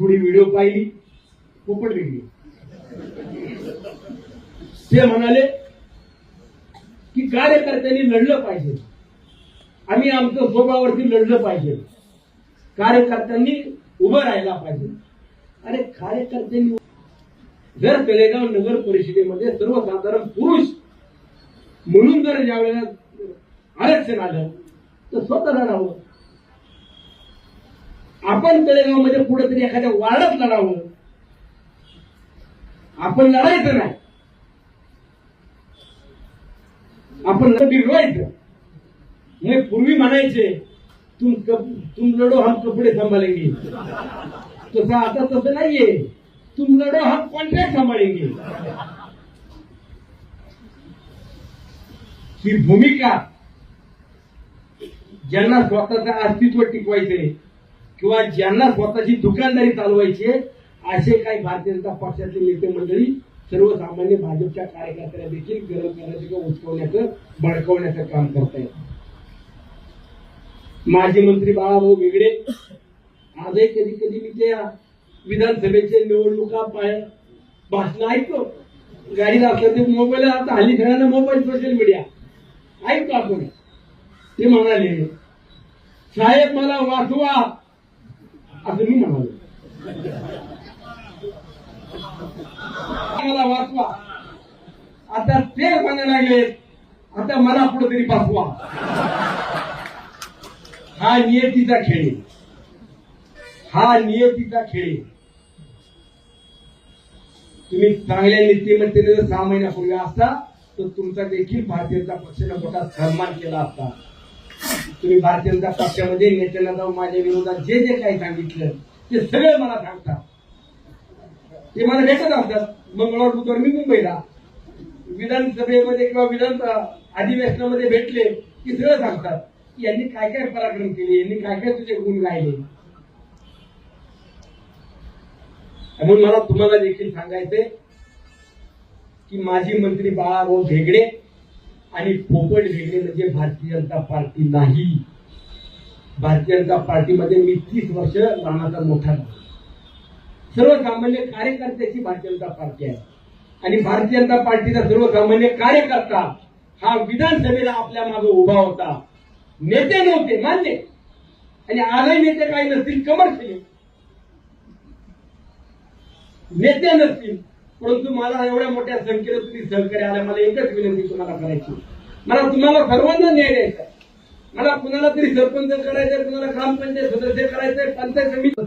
थोडी व्हिडिओ पाहिली पोपट वेगळी ते म्हणाले की कार्यकर्त्यांनी लढलं पाहिजे. आम्ही आमचं स्वभावावरती लढलं पाहिजे. कार्यकर्त्यांनी उभं राहायला पाहिजे. अरे कार्यकर्त्यांनी जर तळेगाव नगर परिषदेमध्ये सर्वसाधारण पुरुष म्हणून जर ज्या वेळेला आरक्षण आलं तर स्वतः राहावं आपण तळेगावमध्ये पुढे तरी एखाद्या वार्डात लढावं. आपण लढायचं नाही. आपण बिघडवायचं मी पूर्वी म्हणायचे तुम कप, तुम लढो हम कपडे सांभाळेंगे तसं आता तसं नाहीये. तुम लढो हम कॉन्ट्रॅक्ट सांभाळेंगे ही भूमिका ज्यांना स्वतःचं अस्तित्व टिकवायचंय किंवा ज्यांना स्वतःची दुकानदारी चालवायची आहे, असे काही भारतीय जनता पक्षाचे नेते मंडळी सर्वसामान्य भाजपच्या कार्यकर्त्यांना देखील गरम करण्याचं किंवा उचकवण्याचं भडकवण्याचं काम करतायत. माजी मंत्री बाळाभाऊ वेगळे आजही कधी कधी मी त्या विधानसभेचे निवडणुका पाय भाषण ऐकतो. गाडीत असलं ते मोबाईल आता हल्ली सगळ्यांना मोबाईल सोशल मीडिया. ऐकतो आपण. ते म्हणाले साहेब मला वाचवा असं मी म्हणालो. मला वाचवा. आता ते म्हणायला लागले आता मला कुठेतरी पाठवा हा नियतीचा खेळ हा नियतीचा खेळ तुम्ही चांगल्या नीतिमत्तेने जर सहा महिन्यापूर्वी असता तर तुमचा देखील भारतीय जनता पक्षाने मोठा सन्मान केला असता. तुम्ही भारतीय जनता पक्षामध्ये नेत्याला जाऊन माझ्या विरोधात जे जे काही सांगितलं ते सगळं मला सांगतात. ते मला भेटत असतात मंगळवार बुधवार मी मुंबईला. विधानसभेमध्ये किंवा विधान अधिवेशनामध्ये भेटले की सगळं सांगतात. यांनी काय काय पराक्रम केले यांनी काय काय तुझे गुण गायले? म्हणून मला तुम्हाला देखील सांगायचंय की माजी मंत्री बाळाभाऊ भेगडे आणि पोपट वेगळे म्हणजे भारतीय जनता पार्टी नाही. भारतीय जनता पार्टीमध्ये मी तीस वर्ष लहानाचा मोठा झालो सर्वसामान्य कार्यकर्त्याची भारतीय जनता पार्टी आहे. आणि भारतीय जनता पार्टीचा सर्वसामान्य कार्यकर्ता हा विधानसभेला आपल्या मागे उभा होता. नेते नव्हते मान्य. आणि आजही नेते काही नसतील कमर्शियल नेते नसतील. परंतु मला एवढ्या मोठ्या संख्येने तुम्ही सहकार्य आल्या मला एकच विनंती तुम्हाला करायची मला तुम्हाला सर्वांना न्याय द्यायचा मला कुणाला तरी सरपंच करायचंय कुणाला ग्रामपंचायत सदस्य करायचंय पंचायत समिती